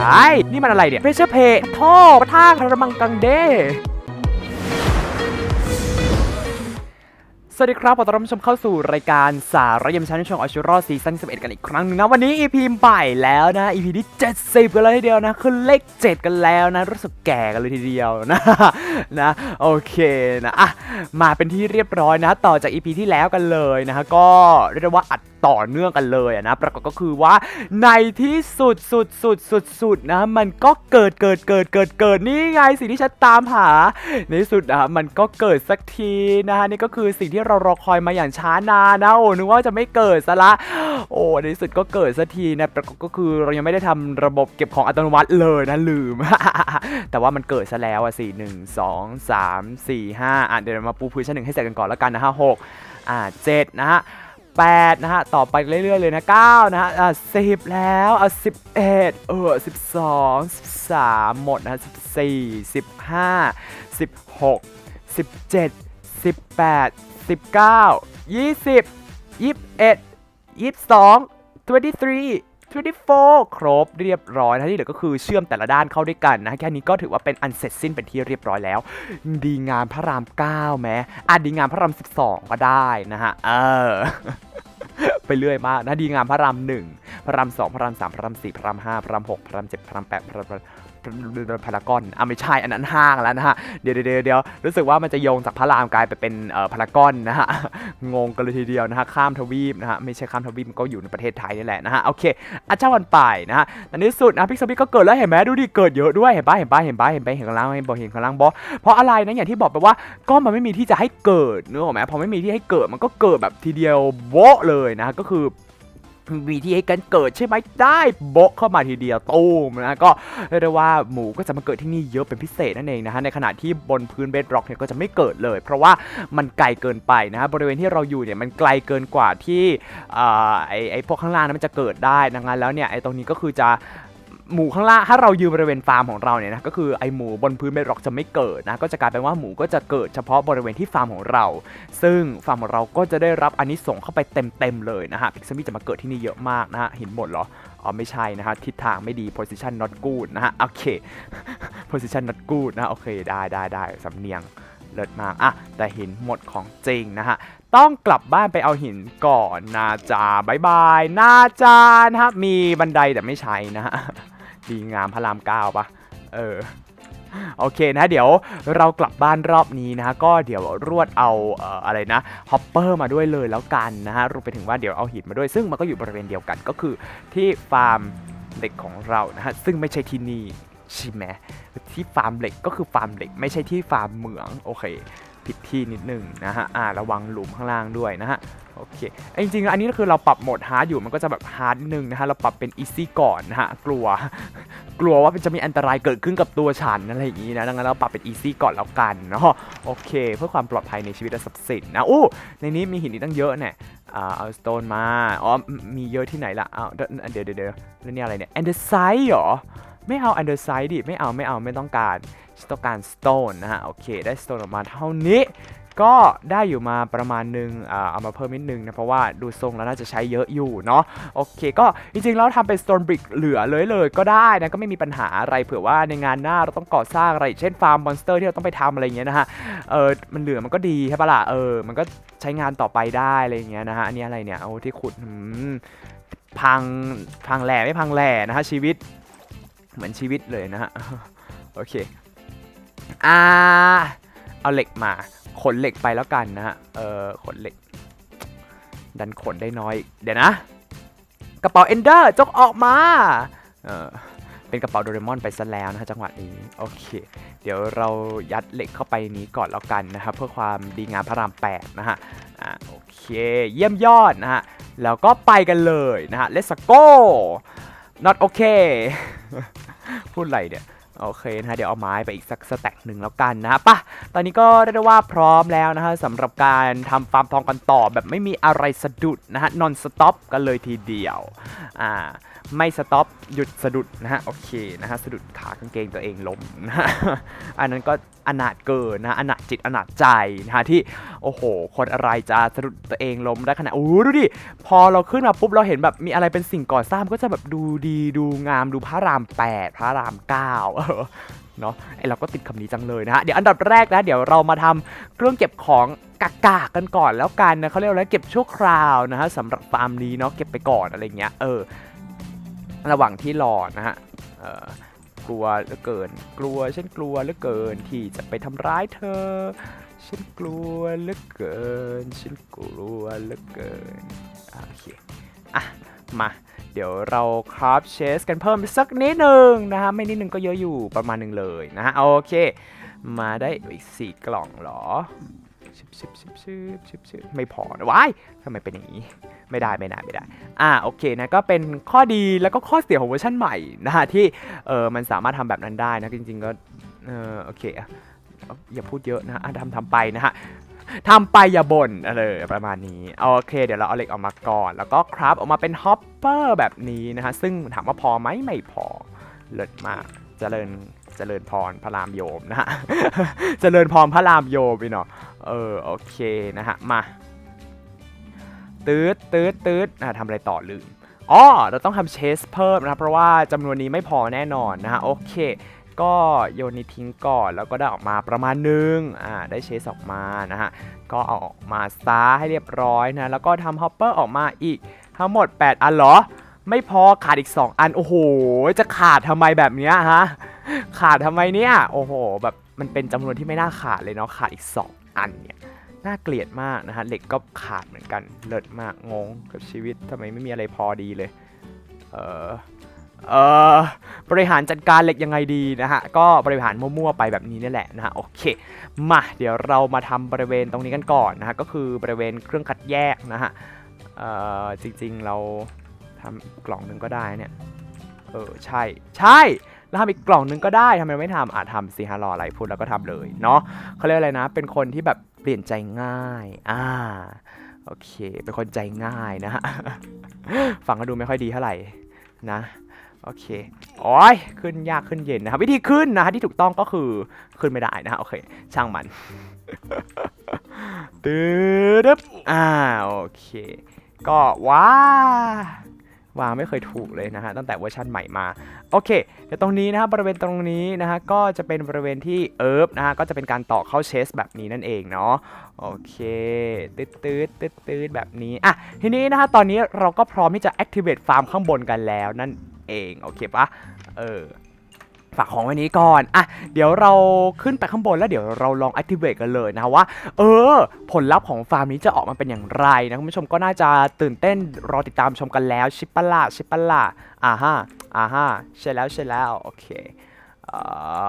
ไอ้นี่มันอะไรเนี่ยเพชรเพจท่อประทาพระมังกังเดสวัสดีครับ ขอต้อนรับชมเข้าสู่รายการสารยมชั้นช่องออชูรอซีซั่น11 กันอีกครั้งหนึงนะ วันนี้ EP ใหม่แล้วนะ EP ที่ 70 กันเลยทีเดียวนะ คือเลข 7 กันแล้วนะ รู้สึกแก่กันเลยทีเดียวนะ นะ โอเคนะ อะ มาเป็นที่เรียบร้อยนะ ต่อจาก EP ที่แล้วกันเลยนะฮะ ก็เรียกได้ว่าอัด ต่อเนื่องกันเลยอะนะปรากฏก็คือว่าในที่สุดสุดสุดสุดสุดนะมันก็เกิดเกิดเกิดเกิดเกิดนี่ไงสิ่งที่ฉันตามหา ในที่สุดนะมันก็เกิดสักทีนะฮะนี่ก็คือสิ่งที่เรารอคอยมาอย่างช้านานนะโอ้นึกว่าจะไม่เกิดซะละโอ้ในที่สุดก็เกิดสักทีนะปรากฏก็คือเรายังไม่ได้ทำระบบเก็บของอัตโนมัติเลยนะลืม แต่ว่ามันเกิดซะแล้วอะสี่หนึ่งสองสามสี่ห้าอะเดี๋ยวมาปูพื้นชั้นหนึ่งให้เสร็จกันก่อนแล้วกันนะฮะหกอ่าเจ็ดนะฮะ 8 นะฮะ ต่อไปเรื่อยๆเลยนะ 9 นะฮะ อะ10 แล้ว อะ11 เออ 12 13 หมดนะฮะ14 15 16 17 18 19 20 21 22 23 24 ครบเรียบร้อยนะที่เหลือก็คือเชื่อมแต่ละด้านเข้าด้วยกันนะแค่นี้ก็ถือว่าเป็นอันเสร็จสิ้นเป็นที่เรียบร้อยแล้ว ดีงามพระราม 9 แม้อาจดีงามพระราม 12 ก็ได้นะฮะเออไปเรื่อยมากนะดีงามพระรามหนึ่งพระรามสองพระรามสามพระรามสี่พระรามห้าพระรามหกพระรามเจ็ดพระรามแปดพระราม พารากอนอะไม่ใช่อันนั้นห้างแล้วนะฮะเดี๋ยวเดี๋ยวเดี๋ยวรู้สึกว่ามันจะโยงจากพระรามกลายไปเป็นพารากอนนะฮะงงกันเลยทีเดียวนะฮะข้ามทวีปนะฮะไม่ใช่ข้ามทวีปมันก็อยู่ในประเทศไทยนี่แหละนะฮะโอเคอาเจ้าวันไปนะฮะในที่สุดนะพิกซบิก็เกิดแล้วเห็นไหมดูดิเกิดเยอะด้วยเห็นปะเห็นปะเห็นปะเห็นปะเห็นข้างล่างเห็นบอเห็นข้างล่างบอเพราะอะไรนะอย่างที่บอกไปว่าก็มันไม่มีที่จะให้เกิดนึกออกไหมพอไม่มีที่ให้เกิดมันก็เกิดแบบทีเดียวโวะเลยนะก็คือ มีที่ให้กันเกิดใช่ไหมได้โบะเข้ามาทีเดียวตูมนะก็เรียกได้ว่าหมูก็จะมาเกิดที่นี่เยอะเป็นพิเศษนั่นเองนะฮะในขณะที่บนพื้นเบดร็อกเนี่ยก็จะไม่เกิดเลย เพราะว่ามันไกลเกินไปนะฮะบริเวณที่เราอยู่เนี่ยมันไกลเกินกว่าที่อ่าไอไอพวกข้างล่างนั้นมันจะเกิดได้ดังนั้นแล้วเนี่ยไอตรงนี้ก็คือจะ หมูข้างล่างถ้าเรายืนบริเวณฟาร์มของเราเนี่ยนะก็คือไอหมูบนพื้นเบดร็อกจะไม่เกิดนะก็จะกลายเป็นว่าหมูก็จะเกิดเฉพาะบริเวณที่ฟาร์มของเรา ซึ่งฟาร์มของเราก็จะได้รับอันนี้ส่งเข้าไปเต็มๆเลยนะฮะพิกซมี่จะมาเกิดที่นี่เยอะมากนะฮะเห็นหมดเหรออ๋อไม่ใช่นะฮะทิศทางไม่ดี position not good นะฮะโอเค position not good นะโอเคได้ได้ได้สำเนียงเลิศมากอะแต่หินหมดของจริงนะฮะต้องกลับบ้านไปเอาหินก่อนนาจาบายบายนาจานะฮะมีบันไดแต่ไม่ใช้นะฮะ ดีงามพระรามเก้าปะเออโอเคนะเดี๋ยวเรากลับบ้านรอบนี้นะฮะก็เดี๋ยวรวดเอาเอออะไรนะฮอปเปอร์มาด้วยเลยแล้วกันนะฮะรวมไปถึงว่าเดี๋ยวเอาหินมาด้วยซึ่งมันก็อยู่บริเวณเดียวกันก็คือที่ฟาร์มเหล็กของเรานะฮะซึ่งไม่ใช่ที่นี่ใช่ไหมที่ฟาร์มเหล็กก็คือฟาร์มเหล็กไม่ใช่ที่ฟาร์มเหมืองโอเค ผิดที่นิดหนึงนะฮะอ่าระวังหลุมข้างล่างด้วยนะฮะโอเคจริงๆ อันนี้ก็คือเราปรับโหมดฮาร์ดอยู่มันก็จะแบบฮาร์ดนิดนึงนะฮะ เราปรับเป็นอีซี่ก่อนนะฮะ กลัว กลัวว่าจะมีอันตรายเกิดขึ้นกับตัวฉันอะไรอย่างนี้นะ ดังนั้นเราปรับเป็นอีซี่ก่อนแล้วกันเนาะ โอเค เพื่อความปลอดภัยในชีวิตและทรัพย์สินนะ อู้ ในนี้มีหินอีกตั้งเยอะเนี่ยเอาสโตนมา อ๋อ มีเยอะที่ไหนล่ะอ้าเดี๋ยวเดี๋ยวเดี๋ยวแล้วนี่อะไรเนี่ยแอนเดอร์ไซด์เหรอ ไม่เอาแอนเดอร์ไซด์ดิ ไม่เอาไม่เอาไม่ต้องการต้องการสโตนนะฮะ โอเค ได้สโตนออกมาเท่านี้ ก็ได้อยู่มาประมาณนึงอ่าเอามาเพิ่มนิดนึงนะ เพราะว่าดูทรงแล้วน่าจะใช้เยอะอยู่เนาะ โอเค ก็จริงๆแล้วทำเป็น stone brick เหลือเลยเลยก็ได้นะ ก็ไม่มีปัญหาอะไร เผื่อว่าในงานหน้าเราต้องก่อสร้างอะไร เช่นฟาร์มมอนสเตอร์ที่เราต้องไปทำอะไรเงี้ยนะฮะ เออมันเหลือมันก็ดีใช่ปะล่ะ เออ มันก็ใช้งานต่อไปได้อะไรเงี้ยนะฮะ อันนี้อะไรเนี่ยโอ้ที่ขุดพังพังแหล่ไม่พังแหล่นะฮะชีวิต เหมือนชีวิตเลยนะฮะ โอเค อ่า เอาเหล็กมา ขนเหล็กไปแล้วกันนะฮะ เออขนเหล็ก ดันขนได้น้อย เดี๋ยวนะ กระเป๋าเอนเดอร์จกออกมา เออเป็นกระเป๋าโดเรมอนไปซะแล้วนะฮะจังหวะนี้ โอเค เดี๋ยวเรายัดเหล็กเข้าไปนี้ก่อนแล้วกันนะครับเพื่อความดีงามพระรามแปดนะฮะ อ่าโอเค เยี่ยมยอดนะฮะ แล้วก็ไปกันเลยนะฮะ let's go not okay พูดอะไรเนี่ยโอเคนะฮะเดี๋ยวเอาไม้ไปอีกสักสแต็กหนึ่งแล้วกันนะฮะป่ะตอนนี้ก็เรียกได้ว่าพร้อมแล้วนะฮะสำหรับการทำฟาร์มทองกันต่อแบบไม่มีอะไรสะดุดนะฮะนอนสต็อปกันเลยทีเดียวอ่า ไม่สต็อปหยุดสะดุดนะฮะโอเคนะฮะสะดุดขากางเกงตัวเองล้มนะฮะอันนั้นก็อนาถเกินนะอนาถจิตอนาถใจนะฮะที่โอ้โห คนอะไรจะสะดุดตัวเองล้มได้ขนาดโอ้ดูดิพอเราขึ้นมาปุ๊บเราเห็นแบบมีอะไรเป็นสิ่งก่อสร้างก็จะแบบดูดีดูงามดูพระรามแปดพระรามเก้าเนาะไอเราก็ติดคำนี้จังเลยนะฮะ เดี๋ยวอันดับแรกนะ เดี๋ยวเรามาทำเครื่องเก็บของกากากันก่อนแล้วกันนะเขาเรียกว่าเก็บชั่วคราวนะฮะสำหรับฟาร์มนี้เนาะเก็บไปก่อนอะไรเงี้ยเออ ระหว่างที่รอนะฮะกลัวเหลือเกิน กลัวฉันกลัวเหลือเกินที่จะไปทำร้ายเธอ ฉันกลัวเหลือเกิน ฉันกลัวเหลือเกินโอเคอะมาเดี๋ยวเราคราฟเชสกันเพิ่มสักนิดหนึ่งนะฮะไม่นิดหนึ่งก็เยอะอยู่ประมาณหนึ่งเลยนะฮะโอเค มาได้อีกสี่กล่องเหรอชิบชิบชิบชิบชิบชิบไม่พอนะว้ายทำไมเป็นอย่างนี้ ไม่ได้ไม่ได้ไม่ได้อ่าโอเคนะก็เป็นข้อดีแล้วก็ข้อเสียของเวอร์ชันใหม่นะฮะที่เออมันสามารถทำแบบนั้นได้นะจริง ๆก็เออโอเคอะอย่าพูดเยอะนะฮะทำทำไปนะฮะทำไปอย่าบ่นอะไรประมาณนี้โอเค เดี๋ยวเราเอาเหล็กออกมาก่อน แล้วก็คราฟออกมาเป็นฮอปเปอร์แบบนี้นะฮะซึ่งถามว่าพอไหมไม่พอเลิศมากเจริญเจริญพรพระรามโยมนะฮะ เจริญพรพระรามโยมไปเนาะ เออโอเคนะฮะ มา ตืดตืดตืดอะทำอะไรต่อลืมอ๋อเราต้องทำเชสเพิ่มนะครับ เพราะว่าจำนวนนี้ไม่พอแน่นอนนะฮะโอเค ก็โยนนี้ทิ้งก่อนแล้วก็ได้ออกมาประมาณหนึงอ่าได้เชสออกมานะฮะก็เอาออกมาซาให้เรียบร้อยนะแล้วก็ทำฮอปเปอร์ออกมาอีก ทั้งหมด 8 อันเหรอ ไม่พอขาดอีก 2 อัน โอ้โห จะขาดทำไมแบบเนี้ยฮะขาดทำไมเนี่ยโอ้โหแบบมันเป็นจำนวนที่ไม่น่าขาดเลยเนาะขาดอีก 2 อันเนี่ย น่าเกลียดมากนะฮะเหล็กก็ขาดเหมือนกันเลิศมากงงกับชีวิตทำไมไม่มีอะไรพอดีเลย เออเออบริหารจัดการเหล็กยังไงดีนะฮะ ก็บริหารมั่วๆไปแบบนี้นี่แหละนะฮะโอเค มาเดี๋ยวเรามาทำบริเวณตรงนี้กันก่อนนะฮะก็คือบริเวณเครื่องคัดแยกนะฮะเออจริงๆเราทำกกล่องหนึ่งก็ได้เนี่ยเออใช่ใช่ แล้วทำอีกกล่องนึงก็ได้ทำไมไม่ทำอะทำสิฮะรออะไรพูดแล้วก็ทำเลยเนาะเขาเรียกอะไรนะ เป็นคนที่แบบเปลี่ยนใจง่าย อ่าโอเค เป็นคนใจง่ายนะฮะฟังก็ดูไม่ค่อยดีเท่าไหร่นะโอเคโอ้ยขึ้นยากขึ้นเย็นนะครับวิธีขึ้นนะฮะที่ถูกต้องก็คือขึ้นไม่ได้นะฮะโอเค ช่างมันตืดอ่าโอเค ก็ว้า วางไม่เคยถูกเลยนะฮะตั้งแต่เวอร์ชันใหม่มาโอเคเดี๋ยวตรงนี้นะฮะบริเวณตรงนี้นะฮะก็จะเป็นบริเวณที่เอิร์ฟนะฮะก็จะเป็นการต่อเข้าเชสแบบนี้นั่นเองเนาะโอเคตืดตืดตืดตืดแบบนี้อะทีนี้นะฮะตอนนี้เราก็พร้อมที่จะ activate ฟาร์มข้างบนกันแล้วนั่นเองโอเคปะเออ ฝากของไว้นี้ก่อน อะ เดี๋ยวเราขึ้นไปข้างบนแล้วเดี๋ยวเราลอง activate กันเลยนะว่า เออ ผลลัพธ์ของฟาร์มนี้จะออกมาเป็นอย่างไรนะคุณผู้ชมก็น่าจะตื่นเต้นรอติดตามชมกันแล้วชิปปะล่าชิปปะล่าอ่าฮะอ่าฮะใช่แล้วใช่แล้วโอเคเอ่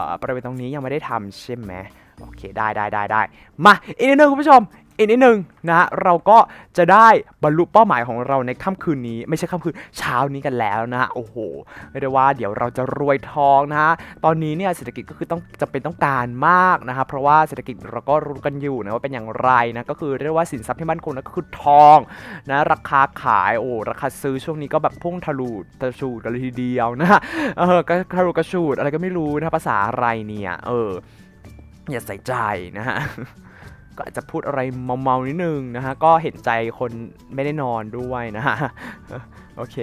อบริเวณตรงนี้ยังไม่ได้ทำใช่ไหมโอเคได้ได้ได้ได้มาอีกนิดนึงคุณผู้ชม อีกนิดนึงนะฮะเราก็จะได้บรรลุเป้าหมายของเราในค่ำคืนนี้ ไม่ใช่ค่ำคืนเช้านี้กันแล้วนะฮะโอ้โหเรียกได้ว่าเดี๋ยวเราจะรวยทองนะฮะตอนนี้เนี่ยเศรษฐกิจก็คือต้องจะเป็นต้องการมากนะครับเพราะว่าเศรษฐกิจเราก็รู้กันอยู่นะว่าเป็นอย่างไรนะก็คือเรียกว่าสินทรัพย์ที่มั่นคงนั่นก็คือทองนะราคาขายโอ้ราคาซื้อช่วงนี้ก็แบบพุ่งทะลุทะชูดกันเลยทีเดียวนะเออก็ทะลุกระชูดอะไรก็ไม่รู้นะภาษาอะไรเนี่ยเอออย่าใส่ใจนะฮะ ก็อาจจะพูดอะไรเมาๆนิดนึงนะฮะก็เห็นใจคนไม่ได้นอนด้วยนะฮะโอเค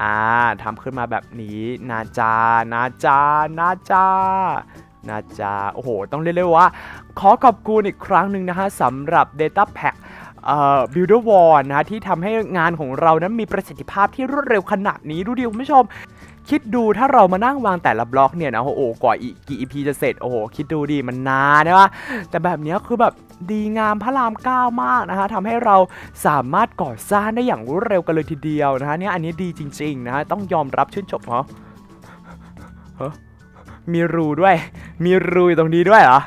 อ่าทำขึ้นมาแบบนี้นาจานาจานาจานาจาโอ้โห ต้องเรียกเลยว่า ขอขอบคุณอีกครั้งหนึ่งนะฮะสำหรับ Data Pack เอ่อ Builder Wall นะฮะที่ทำให้งานของเรานั้นมีประสิทธิภาพที่รวดเร็วขนาดนี้ดูดิคุณผู้ชม คิดดูถ้าเรามานั่งวางแต่ละบล็อกเนี่ยนะโอ้โหกว่าอีกกี่ EP จะเสร็จโอ้โหคิดดูดิมันนานนะวะแต่แบบนี้คือแบบดีงามพระรามเก้ามากนะฮะทำให้เราสามารถก่อสร้างได้อย่างรวดเร็วกันเลยทีเดียวนะฮะเนี่ยอันนี้ดีจริงๆนะฮะต้องยอมรับชื่นชมเหรอเฮ้มีรูด้วย มีรูอยู่ตรงนี้ด้วยเหรอ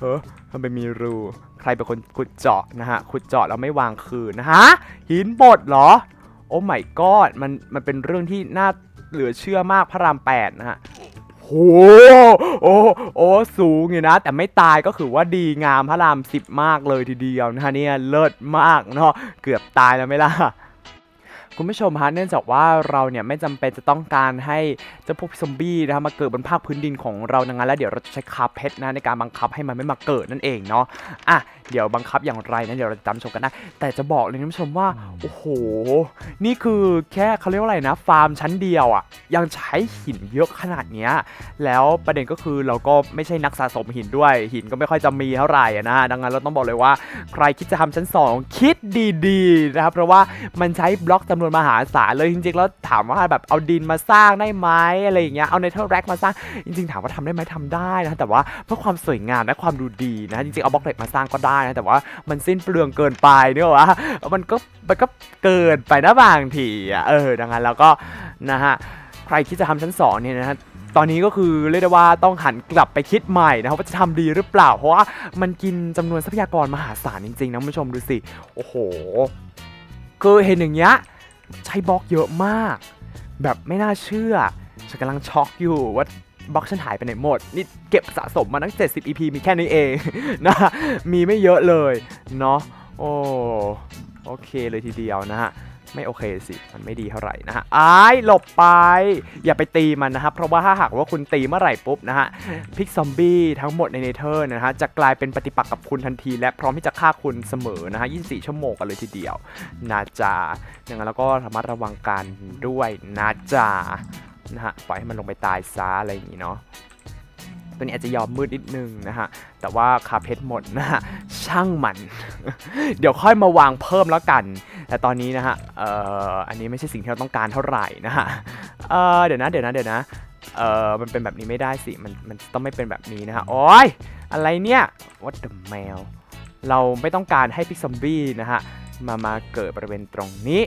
เฮ้อทำไมมีรูใครเป็นคนขุดเจาะนะฮะขุดเจาะแล้วไม่วางคืนนะฮะหินบดเหรอ โอ้ my god มันมันเป็นเรื่องที่น่า เหลือเชื่อมากพระรามแปดนะฮะโหโหโอ้โอ้สูงอยู่นะ แต่ไม่ตายก็คือว่าดีงามพระรามสิบมากเลยทีเดียวนะฮะเนี่ยเลิศมากเนาะเกือบตายแล้วไม่ล่ะ คุณผู้ชมฮะเนื่องจากว่าเราเนี่ยไม่จำเป็นจะต้องการให้เจ้าพวกซอมบี้นะมาเกิดบนภาคพื้นดินของเราดังนั้นแล้วเดี๋ยวเราจะใช้คาเพชรนะในการบังคับให้มันไม่มาเกิดนั่นเองเนาะอะเดี๋ยวบังคับอย่างไรนะเดี๋ยวเราจะจำชมกันได้แต่จะบอกเลยคุณผู้ชมว่าโอ้โห นี่คือแค่เขาเรียกว่าอะไรนะ ฟาร์มชั้นเดียวอะ่ะยังใช้หินเยอะขนาดเนี้ยแล้วประเด็นก็คือเราก็ไม่ใช่นักสะสมหินด้วย หินก็ไม่ค่อยจะมีเท่าไหร่นะดังนั้นเราต้องบอกเลยว่า ใครคิดจะทำชั้น 2 คิดดีๆนะครับเพราะว่ามันใช้บล็อกจำนวนมหาศาลเลยจริงๆแล้วถามว่าแบบเอาดินมาสร้างได้ไหมอะไรอย่างเงี้ยเอาเนเธอร์แร็กมาสร้างจริงๆถามว่าทำได้ไหมทำได้นะแต่ว่าเพื่อความสวยงามและความดูดีนะจริงๆเอาบล็อกเหล็กมาสร้างก็ได้นะแต่ว่ามันสิ้นเปลืองเกินไปเนี่ยว่ามันก็มันก็เกินไปนะบางทีอะเออดังนั้นแล้วก็นะฮะใครคิดจะทำชั้นสองเนี่ยนะฮะตอนนี้ก็คือเรียกได้ว่าต้องหันกลับไปคิดใหม่นะครับว่าจะทำดีหรือเปล่า เพราะว่ามันกินจำนวนทรัพยากรมหาศาลจริงๆนะคุณผู้ชมดูสิ โอ้โห คือเห็นอย่างเงี้ย ใช้บล็อกเยอะมาก แบบไม่น่าเชื่อ ฉันกำลังช็อกอยู่ว่าบล็อกฉันหายไปไหนหมด นี่เก็บสะสมมาตั้ง 70 EP มีแค่นี้เองนะ มีไม่เยอะเลย เนาะ โอ้ โอเคเลยทีเดียวนะฮะ ไม่โอเคสิ มันไม่ดีเท่าไหร่นะฮะอ้ายหลบไป อย่าไปตีมันนะครับ เพราะว่าถ้าหากว่าคุณตีเมื่อไหร่ปุ๊บนะฮะ พิกซอมบี้ทั้งหมดในเนเธอร์นะฮะ จะกลายเป็นปฏิปักษ์กับคุณทันที และพร้อมที่จะฆ่าคุณเสมอนะฮะ 24 ชั่วโมงกันเลยทีเดียวนะจ๊ะอย่างนั้นแล้วก็ระมัดระวังกันด้วยนะจ๊ะนะฮะ ปล่อยให้มันลงไปตายซะอะไรอย่างนี้เนาะ ตัวนี้อาจจะยอมมืดนิดนึงนะฮะ แต่ว่าคาเพชรหมดนะฮะ ช่างมัน เดี๋ยวค่อยมาวางเพิ่มแล้วกัน แต่ตอนนี้นะฮะ เอ่อ อันนี้ไม่ใช่สิ่งที่เราต้องการเท่าไหร่นะฮะ เอ่อ เดี๋ยวนะ เดี๋ยวนะ เดี๋ยวนะ เอ่อ มันเป็นแบบนี้ไม่ได้สิ มัน มันต้องไม่เป็นแบบนี้นะฮะ โอ๊ยอะไรเนี่ย what the mail เราไม่ต้องการให้พิกซอมบี้นะฮะ มา มาเกิดบริเวณตรงนี้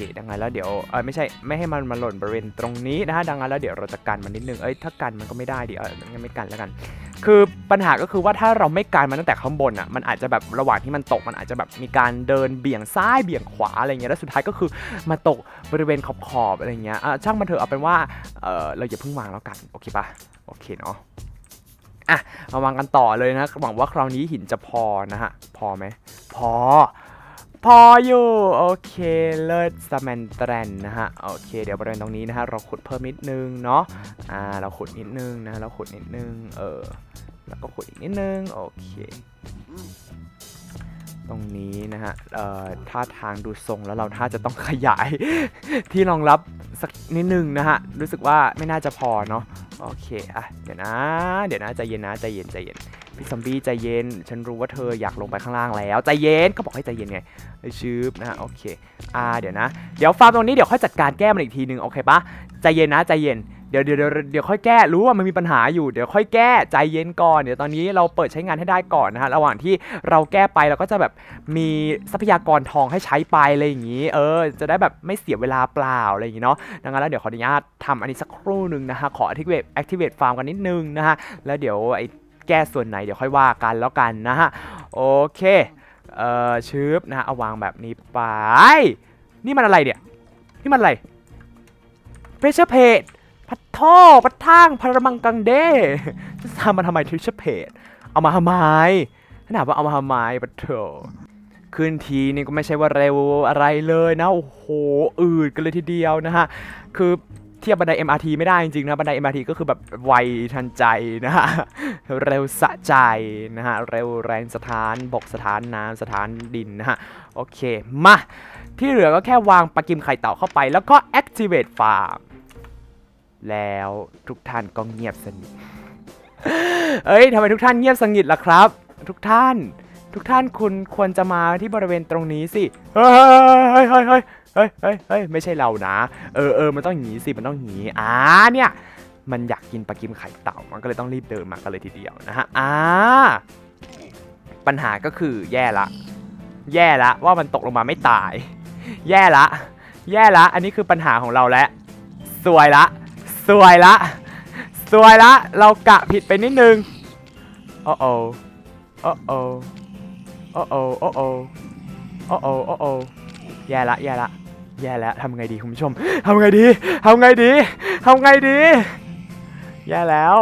เคดังนั้นแล้วเดี๋ยวเออไม่ใช่ไม่ให้มันมาหล่นบริเวณตรงนี้นะฮะดังนั้นแล้วเดี๋ยวเราจะกันมันนิดนึงเอ้ยถ้ากันมันก็ไม่ได้ดิเอองั้นไม่กันแล้วกัน คือปัญหาก็คือว่าถ้าเราไม่การมันตั้งแต่ข้างบนอะมันอาจจะแบบระหว่างที่มันตกมันอาจจะแบบมีการเดินเบี่ยงซ้ายเบี่ยงขวาอะไรเงี้ยแล้วสุดท้ายก็คือมาตกบริเวณขอบๆอะไรเงี้ยอะช่างมันเถอะเอาเป็นว่าเออเราอย่าเพิ่งวางแล้วกันโอเคปะโอเคเนาะอะมาวางกันต่อเลยนะหวังว่าคราวนี้หินจะพอนะฮะพอไหมพอ พออยู่ โอเคเลิศสแมนแตรนนะฮะ โอเค เดี๋ยวบริเวณตรงนี้นะฮะ เราขุดเพิ่มนิดนึงเนาะอ่าเราขุดนิดนึงนะเราขุดนิดนึง เออ แล้วก็ขุดอีกนิดนึง โอเค ตรงนี้นะฮะ เอ่อท่าทางดูทรงแล้วเราท่าจะต้องขยาย ที่รองรับสักนิดนึงนะฮะ รู้สึกว่าไม่น่าจะพอเนาะโอเคอะเดี๋ยวนะ เดี๋ยวนะใจเย็นนะใจเย็นใจเย็น พี่ซอมบี้ใจเย็น ฉันรู้ว่าเธออยากลงไปข้างล่างแล้ว ใจเย็น ก็บอกให้ใจเย็นไงชืบนะฮะโอเค อ่า เดี๋ยวนะ เดี๋ยวฟาร์มตรงนี้เดี๋ยวค่อยจัดการแก้มันอีกทีนึง โอเคปะใจเย็นนะ ใจเย็น เดี๋ยวเดี๋ยวเดี๋ยวค่อยแก้ รู้ว่ามันมีปัญหาอยู่ เดี๋ยวค่อยแก้ ใจเย็นก่อน เดี๋ยวตอนนี้เราเปิดใช้งานให้ได้ก่อนนะฮะ ระหว่างที่เราแก้ไปเราก็จะแบบมีทรัพยากรทองให้ใช้ไปอะไรอย่างนี้ เออ จะได้แบบไม่เสียเวลาเปล่าอะไรอย่างนี้เนาะ ดังนั้นแล้วเดี๋ยวขออนุญาตทำอันนี้สักครู่หนึ่งนะฮะ ขอ activate activate farm กันนิดนึงนะฮะ แล้วเดี๋ยวไอ แก้ส่วนไหนเดี๋ยวค่อยว่ากันแล้วกันนะฮะ โอเคเอ่อชืบนะฮะเอาวางแบบนี้ไป นี่มันอะไรเนี่ย นี่มันอะไร pressure plate พัดท่อพัดทางพารมังกังเดจะทำมาทำไม pressure plate เอามาทำไมถ้าถามว่าเอามาทำไมปะเถอะขึ้นทีนี่ก็ไม่ใช่ว่าเร็วอะไรเลยนะ โอ้โห อืดกันเลยทีเดียวนะฮะ คือ เทียบบันได MRT ไม่ได้จริงๆนะบันได MRT ก็คือแบบไวทันใจนะฮะเร็วสะใจนะฮะเร็วแรงสถานบกสถานน้ำสถานดินนะฮะโอเคมาที่เหลือก็แค่วางปลากิมไข่เต่าเข้าไป แล้วก็ activate farm แล้วทุกท่านก็เงียบสนิทเอ้ยทำไมทุกท่านเงียบสนิทล่ะครับ ทุกท่าน ทุกท่านคุณควรจะมาที่บริเวณตรงนี้สิเฮ้ยเฮ้ยเฮ้ยเฮ้ยเฮ้ยเฮ้ยไม่ใช่เรานะ เออเออมันต้องอย่างนี้สิมันต้องอย่างนี้อ่าเนี่ยมันอยากกินปลากิมไข่เต่ามันก็เลยต้องรีบเดินมากันเลยทีเดียวนะฮะอ่าปัญหาก็คือแย่ละ แย่ละว่ามันตกลงมาไม่ตาย แย่ละ แย่ละ อันนี้คือปัญหาของเราแล้วสวยละสวยละสวยละ เรากะผิดไปนิดนึงโอ้โอโอ้โอ โอ้โอโอ้โอโอ้โอโอ้โอแย่ละแย่ละแย่แล้วทำไงดีคุณผู้ชมทำไงดีทำไงดีทำไงดี แย่แล้ว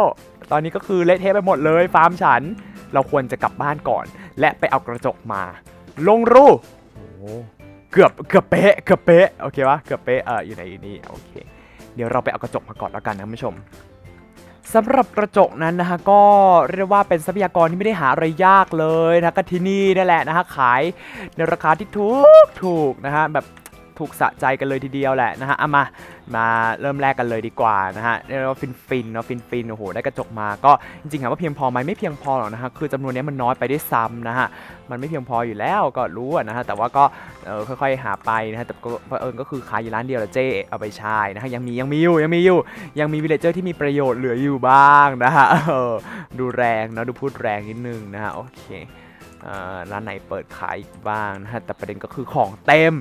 ตอนนี้ก็คือเละเทะไปหมดเลยฟาร์มฉัน เราควรจะกลับบ้านก่อน และไปเอากระจกมา ลงรูโอ้โหเกือบเกือบเป๊ะเกือบเป๊ะโอเควะเกือบเป๊ะเอออยู่ไหนอยู่นี่โอเค เดี๋ยวเราไปเอากระจกมาก่อนแล้วกันนะคุณผู้ชม สำหรับกระจกนั้นนะฮะก็เรียกว่าเป็นทรัพยากรที่ไม่ได้หาอะไรยากเลยนะก็ที่นี่นั่นแหละนะฮะขายในราคาที่ถูกถูกนะฮะแบบ ถูกสะใจกันเลยทีเดียวแหละนะฮะเอามามาเริ่มแรกกันเลยดีกว่านะฮะเรียกว่าฟินฟินๆเนาะฟินฟินๆโอ้โหได้กระจกมาก็จริงๆถามว่าเพียงพอไหมไม่เพียงพอหรอกนะฮะคือจำนวนนี้มันน้อยไปด้วยซ้ำนะฮะมันไม่เพียงพออยู่แล้วก็รู้นะฮะแต่ว่าก็เออค่อยๆหาไปนะฮะแต่ก็เผอิญก็คือขายอยู่ร้านเดียวแล้วเจ๊เอาไปใช้นะฮะยังมียังมีอยู่ยังมีอยู่ยังมีวิลเลเจอร์ที่มีประโยชน์เหลืออยู่บ้างนะฮะดูแรงเนะดูพูดแรงนิดนึงนะฮะโอเคร้านไหนเปิดขายอีกบ้างนะฮะแต่ประเด็นก็คือของเต็ม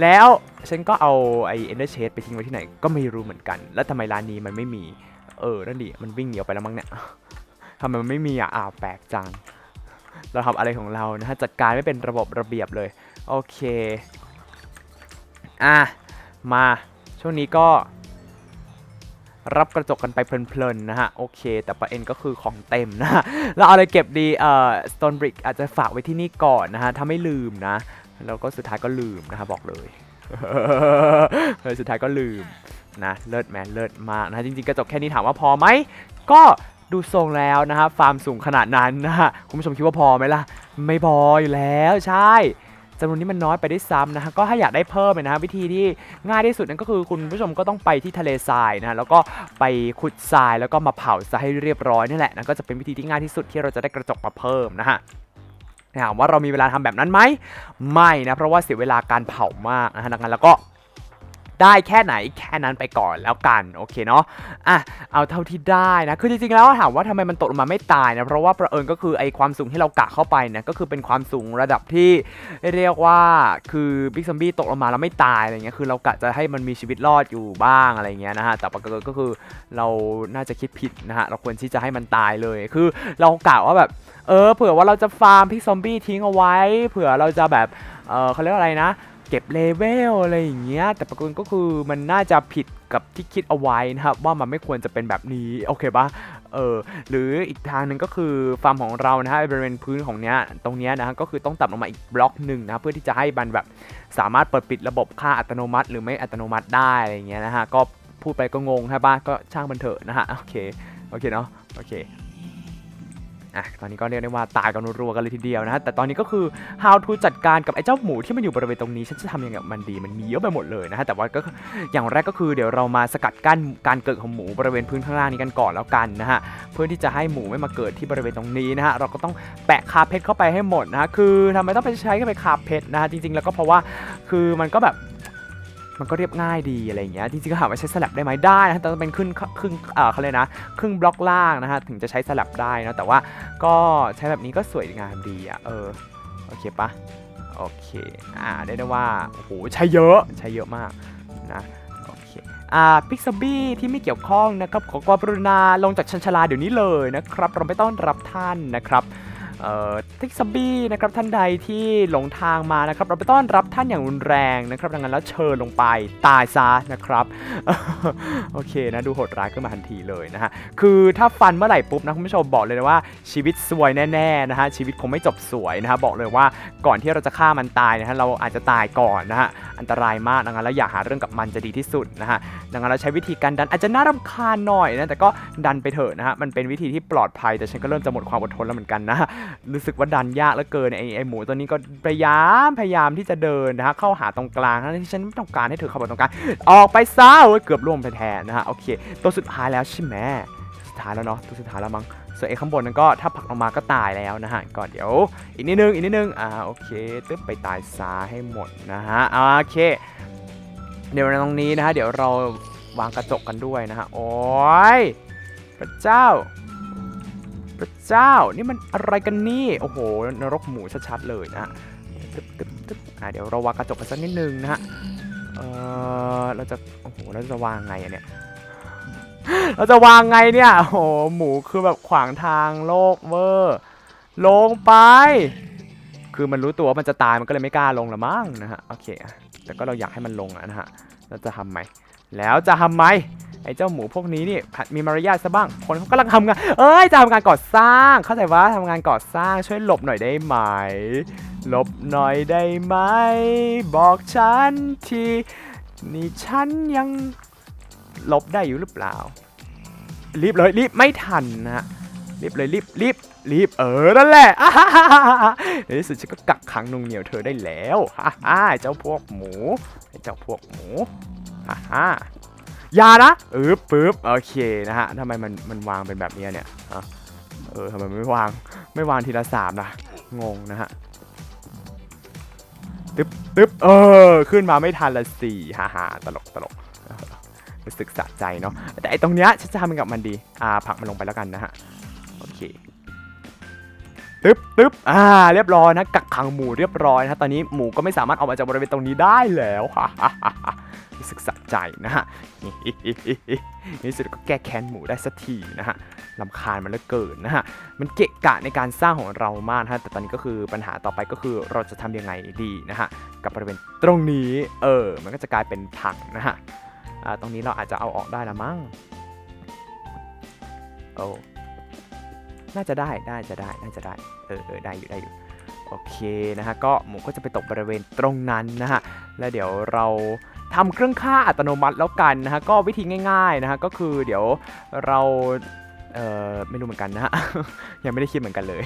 แล้วฉันก็เอาไอเอนเดอร์เชดไปทิ้งไว้ที่ไหนก็ไม่รู้เหมือนกัน แล้วทำไมร้านนี้มันไม่มี เออ นั่นดิ มันวิ่งหนีออกไปแล้วมั้งเนี่ยทำไมมันไม่มีอะอ้าวแปลกจัง เราทำอะไรของเรานะฮะจัดการไม่เป็นระบบระเบียบเลย โอเค อะ มา ช่วงนี้ก็ รับกระจกกันไปเพลินๆนะฮะ โอเค แต่ประเด็นก็คือของเต็มนะฮะเราเอาอะไรเก็บดี เอ่อ Stone Brick อาจจะฝากไว้ที่นี่ก่อนนะฮะ ถ้าไม่ลืมนะ แล้วก็สุดท้ายก็ลืมนะฮะบอกเลยเฮ้ยสุดท้ายก็ลืมนะเลิศแมนเลิศมากนะฮะจริงๆกระจกแค่นี้ถามว่าพอไหมก็ดูทรงแล้วนะฮะฟาร์มสูงขนาดนั้นนะฮะคุณผู้ชมคิดว่าพอไหมล่ะ ไม่พออยู่แล้วใช่จำนวนนี้มันน้อยไปได้วยซ้ำนะฮะก็ถ้าอยากได้เพิ่มนะฮะวิธีที่ง่ายที่สุดนั่นก็คือคุณผู้ชมก็ต้องไปที่ทะเลทรายนะฮะแล้วก็ไปขุดทรายแล้วก็มาเผาซะให้เรียบร้อยนี่แหละนะก็จะเป็นวิธีที่ง่ายที่สุดที่เราจะได้กระจกมาเพิ่มนะฮะ ถามว่าเรามีเวลาทำแบบนั้นไหมไม่นะเพราะว่าเสียเวลาการเผามากนะฮะดังนั้นแล้วก็ ได้แค่ไหนแค่นั้นไปก่อนแล้วกันโอเคเนาะอะเอาเท่าที่ได้นะคือจริงๆแล้วถามว่าทำไมมันตกลงมาไม่ตายนะเพราะว่าประเอิญก็คือไอความสูงที่เรากะเข้าไปนี่ยก็คือเป็นความสูงระดับที่เรียกว่าคือบิ๊กซัมบี้ตกลงมาแล้วไม่ตายอะไรเงี้ยคือเรากะจะให้มันมีชีวิตรอดอยู่บ้างอะไรเงี้ยนะฮะแต่ปรากฏก็คือเราน่าจะคิดผิดนะฮะเราควรที่จะให้มันตายเลยคือเรากะว่าแบบเออเผื่อว่าเราจะฟาร์มพิกซอมบี้ทิ้งเอาไว้ เผื่อเราจะแบบเออเขาเรียกว่าอะไรนะ เก็บเลเวลอะไรอย่างเงี้ย แต่ปรากฏก็คือมันน่าจะผิดกับที่คิดเอาไว้นะครับว่ามันไม่ควรจะเป็นแบบนี้โอเคปะเออหรืออีกทางหนึ่งก็คือฟาร์มของเรานะฮะบริเวณพื้นของเนี้ยตรงเนี้ยนะฮะก็คือต้องตัดลงมาอีกบล็อกหนึ่งนะเพื่อที่จะให้มันแบบสามารถเปิดปิดระบบค่าอัตโนมัติ หรือไม่อัตโนมัติได้อะไรอย่างเงี้ยนะฮะก็พูดไปก็งงใช่ปะก็ช่างมันเถอะนะฮะโอเคโอเคเนาะโอเค อะตอนนี้ก็เรียกได้ว่าตายกันรัวๆกันเลยทีเดียวนะฮะแต่ตอนนี้ก็คือ how to จัดการกับไอ้เจ้าหมูที่มันอยู่บริเวณตรงนี้ฉันจะทำยังไงมันดีมันมีเยอะไปหมดเลยนะฮะแต่ว่าก็อย่างแรกก็คือเดี๋ยวเรามาสกัดกั้นการเกิดของหมูบริเวณพื้นข้างล่างนี้กันก่อนแล้วกันนะฮะเพื่อที่จะให้หมูไม่มาเกิดที่บริเวณตรงนี้นะฮะเราก็ต้องแปะคาเพชรเข้าไปให้หมดนะฮะคือทำไมต้องไปใช้กันไปคาเพชรนะฮะจริงๆ แล้วก็เพราะว่าคือมันก็แบบ มันก็เรียบง่ายดีอะไรอย่างเงี้ยจริงๆก็ถามว่าใช้สลับได้ไหมได้นะแต่ต้องเป็นครึ่งครึ่งเออเขาเลยนะครึ่งบล็อกล่างนะฮะถึงจะใช้สลับได้นะแต่ว่าก็ใช้แบบนี้ก็สวยงามดีอะเออโอเคปะโอเคอ่าได้ได้ว่าโอ้โหใช้เยอะใช้เยอะมากนะโอเคอ่าพิกซบี้ที่ไม่เกี่ยวข้องนะครับขอความกรุณาลงจากชันชลาเดี๋ยวนี้เลยนะครับเราไม่ต้องรับท่านนะครับ ทิกซับบี้นะครับท่านใดที่หลงทางมานะครับ เราไปต้อนรับท่านอย่างรุนแรงนะครับดังนั้นแล้วเชิญลงไปตายซะนะครับโอเคนะดูโหดร้ายขึ้นมาทันทีเลยนะฮะคือถ้าฟันเมื่อไหร่ปุ๊บนะคุณผู้ชมบอกเลยนะว่าชีวิตซวยแน่ๆนะฮะชีวิตคงไม่จบสวยนะฮะบอกเลยว่าก่อนที่เราจะฆ่ามันตายนะฮะเราอาจจะตายก่อนนะฮะอันตรายมากดังนั้นแล้วอย่าหาเรื่องกับมันจะดีที่สุดนะฮะดังนั้นเราใช้วิธีการดันอาจจะน่ารำคาญหน่อยนะแต่ก็ดันไปเถอะนะฮะมันเป็นวิธีที่ปลอดภัยแต่ฉันก็เริ่มจะหมดความอดทนแล้วเหมือนกันนะรู้สึกว่าดันยากเหลือเกินไอ้ไอ้หมูตัวนี้ก็พยายามพยายามที่จะเดินนะฮะเข้าหาตรงกลางทั้งที่ฉันไม่ต้องการให้เธอเข้ามาตรงกลางออกไปซะโอ้ยเกือบล่วงไปแทนนะฮะโอเค ตัวสุดท้ายแล้วใช่ไหมสุดท้ายแล้วเนาะตัวสุดท้ายแล้วมั้งส่วนไอ้ข้างบนนั้นก็ถ้าผลักลงมาก็ตายแล้วนะฮะก็เดี๋ยว อีกนิดนึงอีกนิดนึงอ่าโอเคตึ๊บไปตายซาให้หมดนะฮะโอเค เดี๋ยวในตรงนี้นะฮะเดี๋ยวเราวางกระจกกันด้วยนะฮะโอ้ยพระเจ้า พระเจ้า นี่มันอะไรกันนี่ โอ้โห นรกหมูชัดๆเลยนะฮะตึ๊บตึ๊บตึ๊บอะเดี๋ยวเราวางกระจกกันสักนิดนึงนะฮะ เออเราจะ โอ้โห เราจะวางไงอะเนี่ย เราจะวางไงเนี่ย โอ้โห หมูคือแบบขวางทางโลกเวอร์ ลงไป คือมันรู้ตัวว่ามันจะตาย มันก็เลยไม่กล้าลงละมั้งนะฮะ โอเค แต่ก็เราอยากให้มันลงอะนะฮะ เราจะทำไหม แล้วจะทำไหม ไอ้เจ้าหมูพวกนี้นี่มีมารยาทซะบ้าง คนเขากำลังทำงาน เอ้ยจะทำงานก่อสร้าง เข้าใจว่าทำงานก่อสร้างช่วยหลบหน่อยได้ไหม หลบหน่อยได้ไหม บอกฉันทีนี่ฉันยังหลบได้อยู่หรือเปล่า รีบเลยรีบไม่ทันนะรีบเลยรีบรีบรีบเออนั่นแหละในที่สุดฉันก็กักขังนงเหนียวเธอได้แล้วฮ่าฮ่าเจ้าพวกหมูเจ้าพวกหมูฮ่าฮ่า ย่านะเออปึ๊บโอเคนะฮะทำไมมันมันวางเป็นแบบนี้เนี่ยเออทำไมไม่วางไม่วางทีละสามนะงงนะฮะตึ๊บตึ๊บเออ ขึ้นมาไม่ทันละสี่ฮ่าฮ่าตลกตลกรู้สึกสะใจเนาะแต่ไอตรงเนี้ยฉันจะทำยังไงกับมันดีอ่าผลักมันลงไปแล้วกันนะฮะโอเคตึ๊บตึ๊บอ่า เรียบร้อยนะ กักขังหมูเรียบร้อยนะตอนนี้หมูก็ไม่สามารถออกมาจากบริเวณตรงนี้ได้แล้วฮ่าฮ่าฮ่า ใจนะฮะในที่สุดก็แก้แค้นหมูได้สักทีนะฮะลำคาญมันเหลือเกินนะฮะ มันเกะกะในการสร้างของเรามากฮะ แต่ตอนนี้ก็คือปัญหาต่อไปก็คือเราจะทำยังไงดีนะฮะ กับบริเวณตรงนี้ เออ มันก็จะกลายเป็นผักนะฮะอ่าตรงนี้เราอาจจะเอาออกได้ละมั้งโอ้น่าจะได้น่าจะได้ น่าจะได้ เออเออได้อยู่ ได้อยู่ โอเคนะฮะ ก็หมูก็จะไปตกบริเวณตรงนั้นนะฮะ แล้วเดี๋ยวเรา ทำเครื่องฆ่าอัตโนมัติแล้วกันนะฮะก็วิธีง่ายๆนะฮะก็คือเดี๋ยวเราเอ่อไม่รู้เหมือนกันนะฮะ ยังไม่ได้คิดเหมือนกันเลย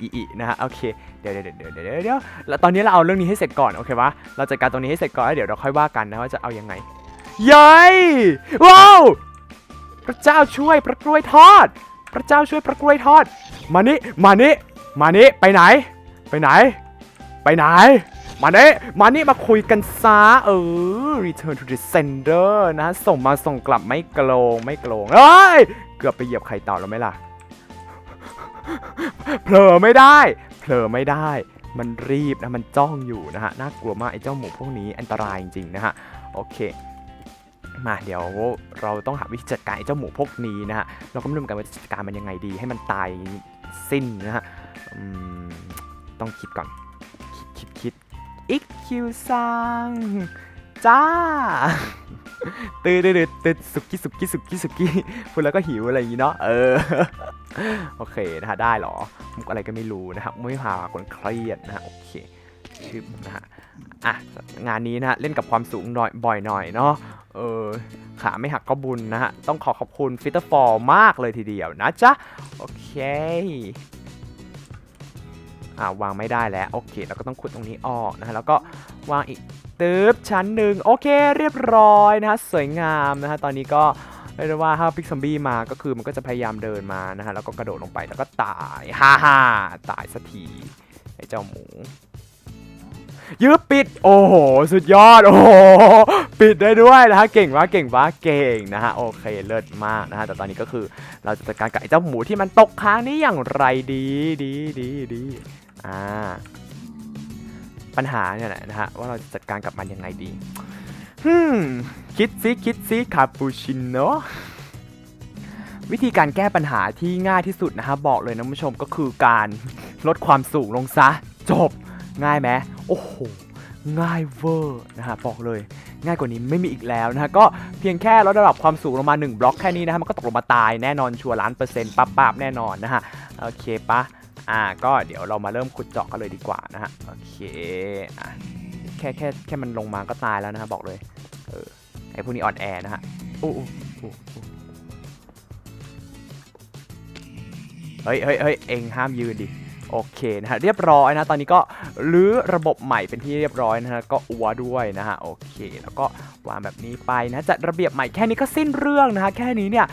อีอีนะฮะโอเคเดี๋ยวเดี๋ยวเดี๋ยวเดี๋ยวเดี๋ยวเดี๋ยวแล้วตอนนี้เราเอาเรื่องนี้ให้เสร็จก่อนโอเคปะเราจัดการตรงนี้ให้เสร็จก่อนแล้วเดี๋ยวเราค่อยว่ากันนะว่าจะเอายังไงย้ยว้าวพระเจ้าช่วยพระกล้วยทอด พระเจ้าช่วยพระกล้วยทอด มานี่มานี่มานี่ไปไหน ไปไหน ไปไหน มาเน่มานี่มาคุยกันซะเออ return to the sender นะ ส่งมาส่งกลับไม่โกลงไม่โกลงเอ้ย เกือบไปเหยียบไข่เต่าแล้วไหมล่ะ เผลอไม่ได้ เผลอไม่ได้ มันรีบนะ มันจ้องอยู่นะฮะ น่ากลัวมากไอ้เจ้าหมูพวกนี้อันตรายจริงๆนะฮะ โอเคมาเดี๋ยวเราต้องหาวิธีจัดการไอ้เจ้าหมูพวกนี้นะฮะ เราก็ไม่รู้เหมือนกันว่าจะจัดการมันยังไงดี ให้มันตายสิ้นนะฮะต้องคิดก่อน คิดคิดคิด อิกคิวซังจ้าตื่นตื่นตื่นสุกี้สุกี้สุกี้สุกี้พูดแล้วก็หิวอะไรอย่างงี้เนาะเออโอเคนะฮะได้หรอมุกอะไรก็ไม่รู้นะครับไม่พาคนเครียดนะฮะโอเคชื่อนะฮะอะงานนี้นะฮะเล่นกับความสูงหน่อยบ่อยหน่อยเนาะเออขาไม่หักก็บุญนะฮะต้องขอขอบคุณฟิตเตอร์ฟอร์มากเลยทีเดียวนะจ๊ะโอเค อ่าวางไม่ได้แล้วโอเค เราก็ต้องขุดตรงนี้ออกนะฮะแล้วก็วางอีกตึ๊บชั้นหนึ่งโอเค เรียบร้อยนะฮะสวยงามนะฮะตอนนี้ก็เรียกได้ว่าถ้าพิกซอมบี้มาก็คือมันก็จะพยายามเดินมานะฮะแล้วก็กระโดดลงไปแล้วก็ตายฮ่าฮ่าตายสักทีไอ้เจ้าหมูยืบปิด โอ้โห สุดยอด โอ้โห ปิดได้ด้วยนะฮะ เก่งมากเก่งมากเก่งนะฮะ โอเค เลิศมากนะฮะ แต่ตอนนี้ก็คือเราจะจัดการกับไอ้เจ้าหมูที่มันตกค้างนี้อย่างไรดี ดีดีดี อ่า ปัญหาเนี่ยแหละนะฮะ ว่าเราจะจัดการกับมันยังไงดีฮึมคิดซิคิดซิคาปูชิโนวิธีการแก้ปัญหาที่ง่ายที่สุดนะฮะ บอกเลยนะผู้ชมก็คือการลดความสูงลงซะ จบง่ายไหมโอ้โห ง่ายเวอร์นะฮะ บอกเลยง่ายกว่านี้ไม่มีอีกแล้วนะฮะ ก็เพียงแค่ลดระดับความสูงลงมา 1 บล็อกแค่นี้นะฮะ มันก็ตกลงมาตายแน่นอนชัวร์ล้านเปอร์เซ็นต์ปั๊บปั๊บแน่นอนนะฮะ โอเคปะ อ่าก็เดี๋ยวเรามาเริ่มขุดเจาะกันเลยดีกว่านะฮะโอเคอะแค่แค่แค่มันลงมาก็ตายแล้วนะฮะบอกเลยเออไอพวกนี้อ่อนแอนะฮะอู้อู้อู้อู้เฮ้ยเฮ้ยเฮ้ยเองห้ามยืนดิโอเคนะฮะเรียบร้อยนะตอนนี้ก็รื้อระบบใหม่เป็นที่เรียบร้อยนะฮะก็อัวด้วยนะฮะโอเค แล้วก็วางแบบนี้ไปนะจัดระเบียบใหม่แค่นี้ก็สิ้นเรื่องนะฮะแค่นี้เนี่ย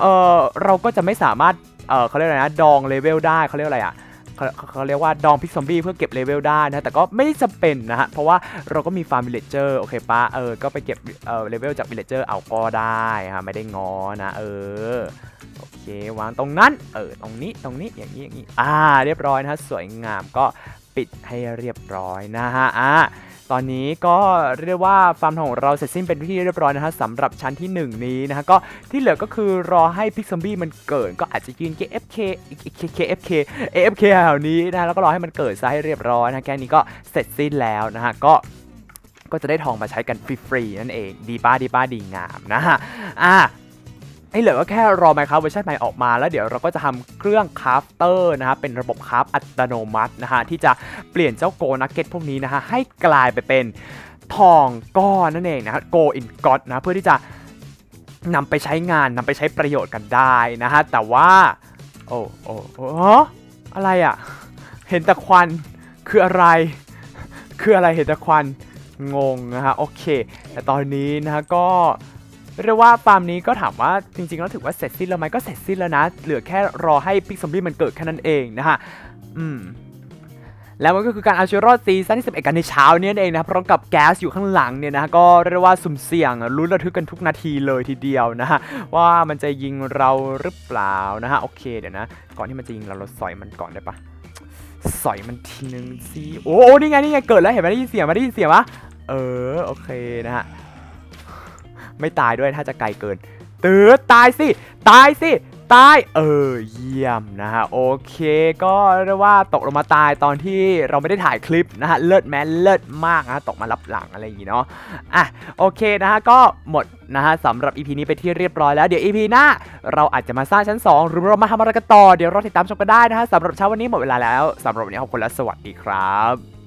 เออเราก็จะไม่สามารถ เออเขาเรียกอะไรนะดองเลเวลได้เขาเรียกอะไรอะเขาเขาเรียกว่าดองพิกซอมบี้เพื่อเก็บเลเวลได้นะ แต่ก็ไม่ได้จำเป็นนะฮะ เพราะว่าเราก็มีฟาร์มวิลเลจเจอร์โอเคปะเออ ก็ไปเก็บเออเลเวลจากวิลเลจเจอร์เอาก็ได้ฮะ ไม่ได้งอนะ เออ โอเควางตรงนั้น เออ ตรงนี้ตรงนี้อย่างนี้อย่างนี้ อ่า เรียบร้อยนะฮะ สวยงามก็ปิดให้เรียบร้อยนะฮะ อ่า ตอนนี้ก็เรียกว่าฟาร์มของเราเสร็จสิ้นเป็นที่เรียบร้อยนะฮะสำหรับชั้นที่ 1 นี้นะฮะก็ที่เหลือก็คือรอให้พิกซอมบี้มันเกิดก็อาจจะยืน KFK KFK AFK แถวนี้นะแล้วก็รอให้มันเกิดซะให้เรียบร้อยนะแค่นี้ก็เสร็จสิ้นแล้วนะฮะก็ก็จะได้ทองมาใช้กันฟรีๆนั่นเอง ดีป้าดีป้าดีงามนะฮะอะ ไอ้เหลือก็แค่รอ Minecraft เวอร์ชันใหม่ออกมาแล้วเดี๋ยวเราก็จะทำเครื่องคราฟเตอร์นะฮะเป็นระบบคราฟอัตโนมัตินะฮะที่จะเปลี่ยนเจ้าโกนักเก็ตพวกนี้นะฮะให้กลายไปเป็นทองก้อนนั่นเองนะฮะ Go in God นะเพื่อที่จะนำไปใช้งานนำไปใช้ประโยชน์กันได้นะฮะแต่ว่า โอ้โอ้โอ้ฮะอะไรอะ่ะ เห็นต่ควันคืออะไร คืออะไรเห็นต่ควันงงนะฮะโอเค แต่ตอนนี้นะฮะก็ เรียกว่าฟาร์มนี้ก็ถามว่าจริงๆแล้วถือว่าเสร็จสิ้นแล้วไหมก็เสร็จสิ้นแล้วนะ เหลือแค่รอให้พิกซอมบี้มันเกิดแค่นั้นเองนะฮะอืมแล้วมันก็คือการเอาชีวิตรอดซีซั่นที่11กันในเช้าเนี้เองนะพร้อมกับแก๊สอยู่ข้างหลังเนี่ยนะก็เรียกว่าสุ่มเสี่ยงลุ้นระทึกกันทุกนาทีเลยทีเดียวนะฮะว่ามันจะยิงเราหรือเปล่านะฮะโอเคเดี๋ยวนะ ก่อนที่มันจะยิงเราเราสอยมันก่อนได้ปะสอยมันทีนึงสิโอ้โอ้นี่ไงนี่ไงเกิดแล้วเห็นไหมได้ยินเสียงไหมได้ยินเสียงปะเออโอเคนะฮะ ไม่ตายด้วยถ้าจะไกลเกินตื้อตายสิ ตายสิ ตาย เออ เยี่ยมนะฮะ โอเค ก็เรียกว่าตกลงมาตายตอนที่เราไม่ได้ถ่ายคลิปนะฮะ เลิศแม้เลิศมากนะฮะตกมารับหลังอะไรอย่างงี้เนาะ อะ โอเคนะฮะ ก็หมดนะฮะสำหรับ EP นี้ไปที่เรียบร้อยแล้ว เดี๋ยว EP หน้า เราอาจจะมาสร้างชั้น 2 หรือเรามาทำอะไรกันต่อ เดี๋ยวรอติดตามชมกันได้นะฮะสำหรับเช้าวันนี้หมดเวลาแล้วสำหรับวันนี้ขอบคุณและสวัสดีครับ